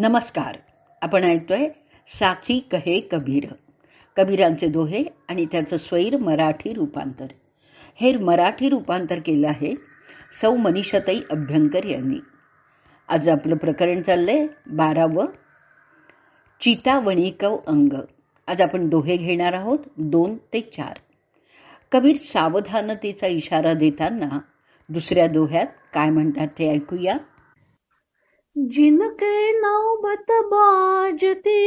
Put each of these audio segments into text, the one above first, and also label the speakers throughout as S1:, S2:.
S1: नमस्कार. आपण ऐकतोय साखी कहे कबीर. कबीरांचे दोहे आणि त्याचं स्वैर मराठी रूपांतर. हे मराठी रूपांतर केलं आहे सौ मनीषाताई अभ्यंकर यांनी. आज आपलं प्रकरण चाललंय बारावं. चितावणिकव अंग. आज आपण दोहे घेणार आहोत दोन ते चार. कबीर सावधानतेचा इशारा देताना दुसऱ्या दोह्यात काय म्हणतात ते ऐकूया.
S2: जिनके नौबत बाजती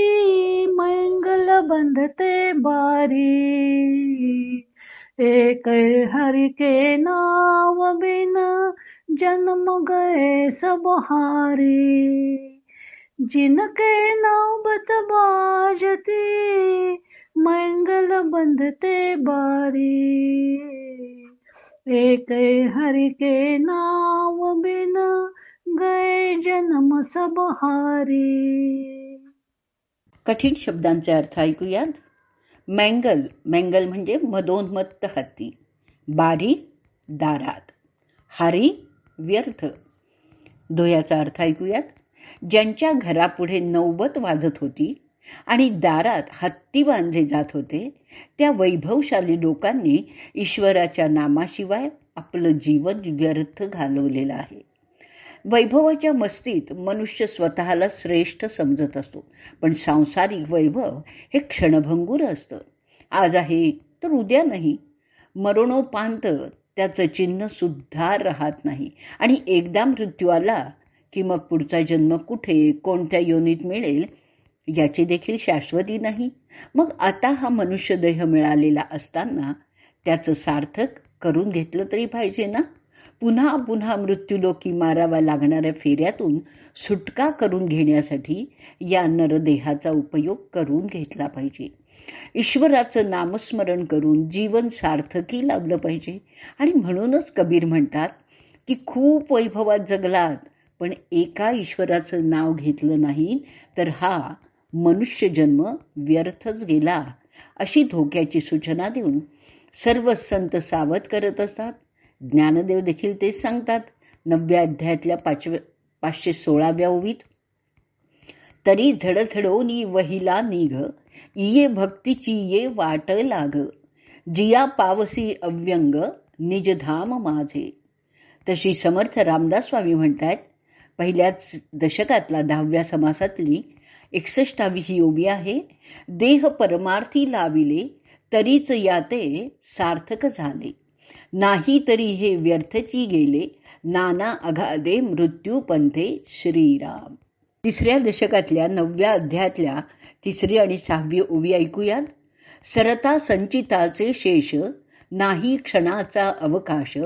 S2: मंगल बंधते बारी। एक हरि के नाव बिन जन्म गए सब हारी। जिनके नौबत बाजती मंगल बंधते बारी। एक हरि के नाव बिना गए जन्म सब
S1: कठीण शब्दांचे अर्थ ऐकूयात. मँगल मँगल म्हणजे मदोन्मत्त हत्ती. बारी दारात. हारी व्यर्थ. दोयाचा अर्थ ऐकूयात. ज्यांच्या घरापुढे नौबत वाजत होती आणि दारात हत्ती बांधले जात होते त्या वैभवशाली लोकांनी ईश्वराच्या नामाशिवाय आपलं जीवन व्यर्थ घालवलेलं आहे. वैभवाच्या मस्तीत मनुष्य स्वतःला श्रेष्ठ समजत असतो. पण सांसारिक वैभव हे क्षणभंगूर असतं. आज आहे तर उद्या नाही. मरणोपांत त्याचं चिन्ह सुद्धा राहत नाही. आणि एकदा मृत्यू आला की मग पुढचा जन्म कुठे कोणत्या योनीत मिळेल याची देखील शाश्वती नाही. मग आता हा मनुष्यदेह मिळालेला असताना त्याचं सार्थक करून घेतलं तरी पाहिजे ना? पुन्हा पुन्हा मृत्यूलोकी मारावा लागणाऱ्या फेऱ्यातून सुटका करून घेण्यासाठी या नरदेहाचा उपयोग करून घेतला पाहिजे. ईश्वराचं नामस्मरण करून जीवन सार्थकी लावलं पाहिजे. आणि म्हणूनच कबीर म्हणतात की खूप वैभवात जगलात पण एका ईश्वराचं नाव घेतलं नाही तर हा मनुष्य जन्म व्यर्थच गेला अशी धोक्याची सूचना देऊन सर्व संत सावध करत असतात. ज्ञानदेव देखील तेच सांगतात. नवव्या अध्यायातल्या पाचव्या पाचशे सोळाव्या ओवीत तरी झडझडोनी वहिला निघ इये भक्तीची ये वाट लाग जिया पावसी अव्यंग निजधाम माझे. तशी समर्थ रामदास स्वामी म्हणतात पहिल्याच दशकातला दहाव्या समासातली एकसष्टावी ही ओबी आहे. देह परमार्थी लाविले तरीच याते सार्थक झाले. नाही तरी हे व्यर्थची गेले नाना अगाधे मृत्यू पंथे श्रीराम. तिसऱ्या दशकातल्या नवव्या अध्यायातल्या तिसरी आणि सहावी ओवी ऐकूयात. सरता संचिताचे शेष नाही क्षणाचा अवकाश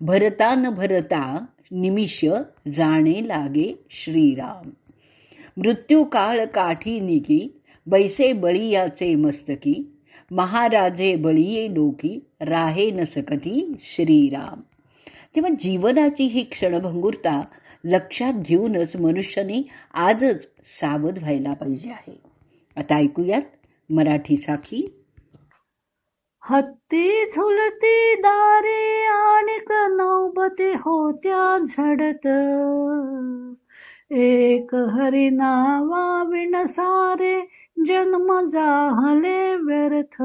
S1: भरता न भरता निमिष जाणे लागे श्रीराम. मृत्यू काळ काठी निघी बैसे बळीयाचे मस्तकी महाराजे बळीये लोकी राहे न सकती श्रीराम. तेव्हा जीवनाची ही क्षणभंगुरता लक्षात घेऊनच मनुष्याने आजच सावध व्हायला पाहिजे आहे. आता ऐकूयात मराठी साखी.
S2: हत्ती झुलती दारे आणि नौबते होत्या झडत. एक हरी नावा विणसारे जन्म जाहले व्यर्थ.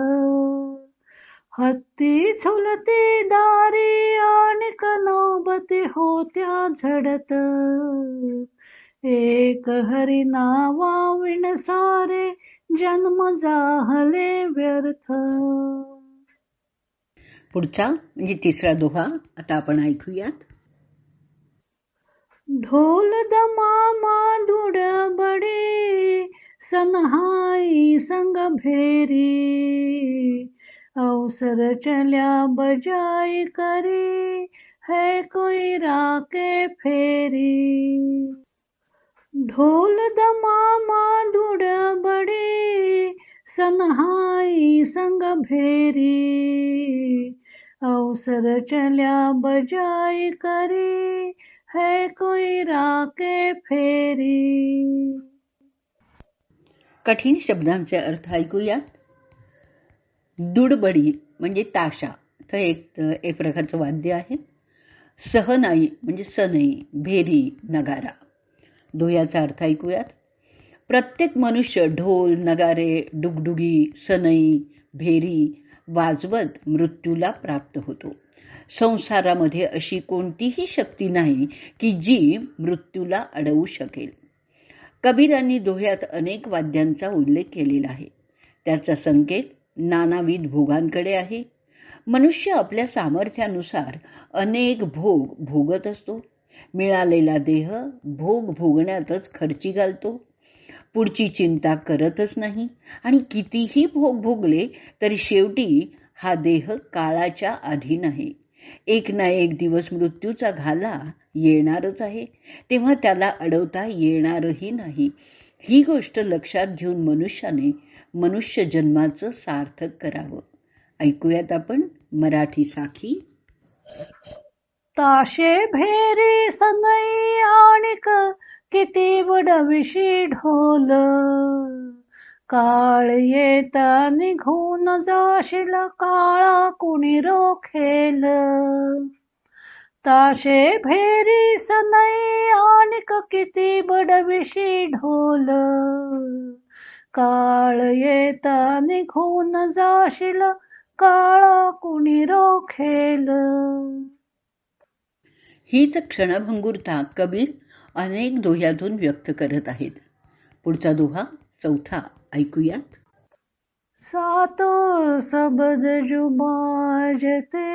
S2: हत्ती झुलती दारी आणि नौबती होत्या झडत. एक हरी नावा विणसारे जन्म जाहले व्यर्थ.
S1: पुढचा म्हणजे तिसरा दोहा आता आपण ऐकूयात.
S2: ढोल दमामा दुड बडी सनहाई संग भेरी अवसर चल्या बजाई करी है कोई राके फेरी. ढोल दमामा माधुड बडी सनहाई संग भेरी अवसर चल्या बजाई करी है कोई राके फेरी.
S1: कठीण शब्दांचे अर्थ ऐकूयात. दुडबडी म्हणजे ताशा. तर एक एक प्रकारचं वाद्य आहे. सहनाई म्हणजे सनई भेरी नगारा. दोयाचा अर्थ ऐकूयात. प्रत्येक मनुष्य ढोल नगारे डुगडुगी सनई भेरी वाजवत मृत्यूला प्राप्त होतो. संसारामध्ये अशी कोणतीही शक्ती नाही की जी मृत्यूला अडवू शकेल. कबीरांनी दोह्यात अनेक वाद्यांचा उल्लेख केलेला आहे. त्याचा संकेत नानाविध भोगांकडे आहे. मनुष्य आपल्या सामर्थ्यानुसार अनेक भोग भोगत असतो. मिळालेला देह भोग भोगण्यातच खर्ची घालतो. पुढची चिंता करतच नाही आणि कितीही भोग भोगले तरी शेवटी हा देह काळाच्या अधीन आहे. एक ना एक दिवस मृत्यूचा घाला येणारच आहे. तेव्हा त्याला अडवता येणारही नाही. ही गोष्ट लक्षात घेऊन मनुष्याने मनुष्य जन्माचं सार्थक करावं. ऐकूयात आपण मराठी साखी.
S2: ताशे भेरी सनई आणिक किती बडविशी ढोल. काळ येता निघून जाशील काळा कुणी रोखेल. ताशे भेरी सनई आणिक किती बडविशी ढोल. काळ येता निघून जाशील काळा कुणी रोखेल.
S1: हीच क्षणभंगुरता कबीर अनेक दोह्यातून व्यक्त करत आहेत. पुढचा दोहा चौथा. ऐकूयात?
S2: सातो सबद जुबाजते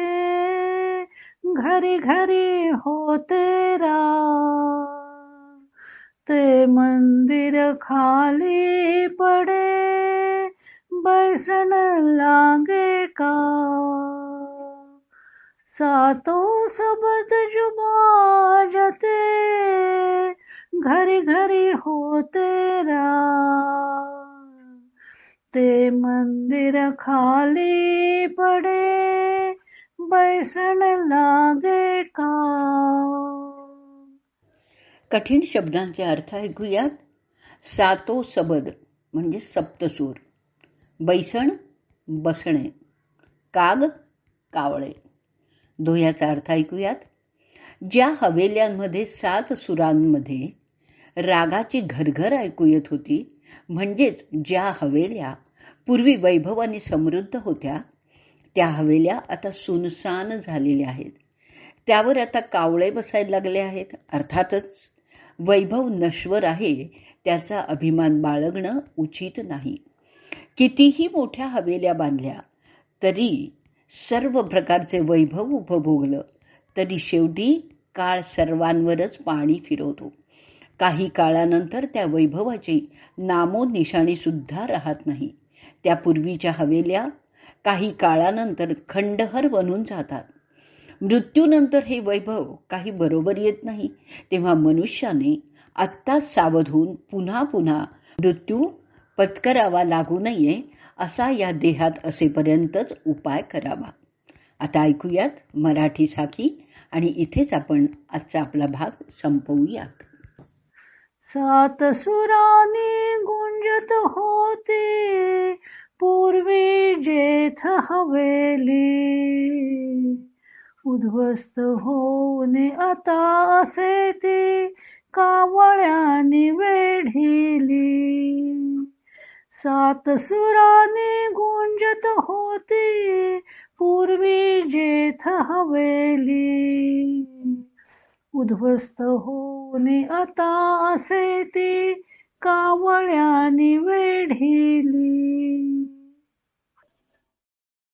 S2: घरी घरी होते रा ते मंदिर खाली पडे बैसन लागे का? सातो सबद जुबाजते घरी घरी होते रा ते मंदिर खाली पडे बैसण लागे का
S1: कठीण शब्दांचे अर्थ ऐकूयात. सातो सबद म्हणजे सप्तसूर. बैसण बसणे. काग कावळे. दोह्याचा अर्थ ऐकूयात. ज्या हवेल्यांमध्ये सात सुरांमध्ये रागाची घरघर ऐकू येत होती म्हणजेच ज्या हवेल्या पूर्वी वैभवाने समृद्ध होत्या त्या हवेल्या आता सुनसान झालेल्या आहेत. त्यावर आता कावळे बसायला लागले आहेत. अर्थातच वैभव नश्वर आहे त्याचा अभिमान बाळगणं उचित नाही. कितीही मोठ्या हवेल्या बांधल्या तरी सर्व प्रकारचे वैभव उपभोगलं तरी शेवटी काळ सर्वांवरच पाणी फिरवतो. काही काळानंतर त्या वैभवाची नामोनिशाणी सुद्धा राहत नाही. त्या पूर्वीच्या हवेल्या काही काळानंतर खंडहर बनून जातात. मृत्यूनंतर हे वैभव काही बरोबर येत नाही. तेव्हा मनुष्याने आत्ताच सावध होऊन पुन्हा पुन्हा मृत्यू पत्करावा लागू नये असा या देहात असेपर्यंतच उपाय करावा. आता ऐकूयात मराठी साखी आणि इथेच आपण आजचा आपला भाग संपवूयात.
S2: सात सुरानी गुंजत होते पूर्वी जेथ हवेली. उद्ध्वस्त होऊन आता असे ते कावळ्याने वेढिली. सात सुरानी गुंजत होती पूर्वी जेथ हवेली. उद्ध्वस्त होणे आता असे ती कावळ्याने वेढिली.